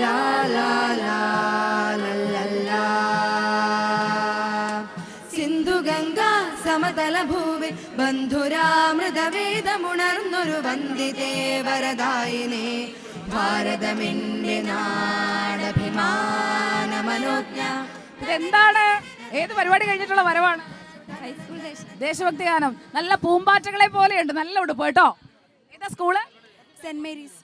ലാ ലാ ലാ സിന്ധു ഗംഗ സമതല ഭൂവി ബന്ധുരാമൃതവേദമുണർന്നൊരു വന്ദിതേ വരദായിനെ ഭാരതമെന്റെ നാടഭിമാന മനോജ്ഞ ഇതെന്താണ്? ഏത് പരിപാടി കഴിഞ്ഞിട്ടുള്ള വരവാണ്? ഹൈസ്കൂൾ ദേശഭക്തി ഗാനം. നല്ല പൂമ്പാറ്റകളെ പോലെയുണ്ട്. നല്ല ഉടുപ്പ് കേട്ടോ. ഏതാ സ്കൂൾ? Saint Mary's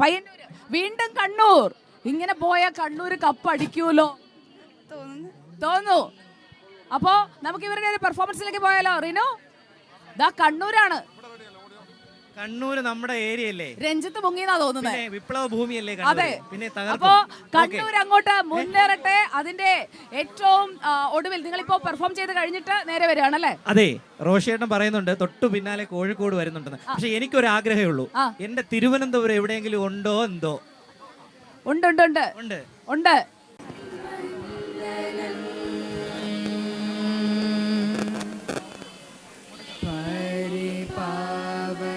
Payyanur. വീണ്ടും കണ്ണൂർ. ഇങ്ങനെ പോയ കണ്ണൂർ കപ്പ് അടിക്കൂലോ തോന്നുന്നു. തോന്നുന്നു. അപ്പോ നമുക്ക് ഇവരുടെ ഒരു പെർഫോമൻസിലേക്ക് പോയാലോ റിനു? ദാ കണ്ണൂരാണ്. കണ്ണൂര് നമ്മുടെ ഏരിയ അല്ലേ രഞ്ജിത്ത് മുങ്ങിന്നാ തോന്നുന്നത്. വിപ്ലവ ഭൂമിയല്ലേ അതെ. പിന്നെ അപ്പോ കണ്ണൂർ അങ്ങോട്ട് മുന്നേറട്ടെ. അതിന്റെ ഏറ്റവും ഒടുവിൽ നിങ്ങൾ ഇപ്പോ പെർഫോം ചെയ്ത് കഴിഞ്ഞിട്ട് നേരെ വരികയാണല്ലേ? അതെ. റോഷേട്ടൻ പറയുന്നുണ്ട് തൊട്ടു പിന്നാലെ കോഴിക്കോട് വരുന്നുണ്ടെന്ന്. പക്ഷെ എനിക്കൊരു ആഗ്രഹമേ ഉള്ളൂ. എന്റെ തിരുവനന്തപുരം എവിടെയെങ്കിലും ഉണ്ടോ എന്തോ? ഉണ്ട് ഉണ്ട്. ഉണ്ട്. ഉണ്ട്.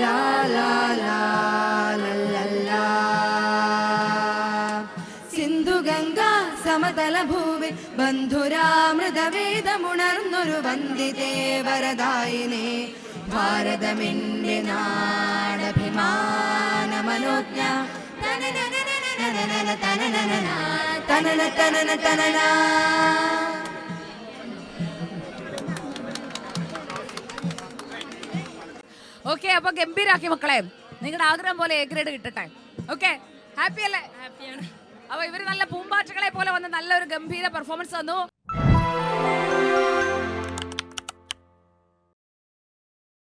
la la la ലോകാ സമതല ഭൂവി ബന്ധുരാമൃതവേദമുണർന്നൊരു വന്ദിതേ വരദായിനെ ഭാരതമെന്റെ നാടഭിമാന മനോജ്ഞ തനന തനന തനന ഓക്കെ അപ്പൊ ഗംഭീരാക്കി മക്കളെ നിങ്ങളുടെ ആഗ്രഹം പോലെ എ ഗ്രേഡ് കിട്ടട്ടെ ഓക്കെ ഹാപ്പി അല്ലേ ഹാപ്പിയാണ് അപ്പൊ ഇവർ നല്ല പൂമ്പാറ്റകളെ പോലെ വന്ന് നല്ലൊരു ഗംഭീര പെർഫോമൻസ് തന്നു.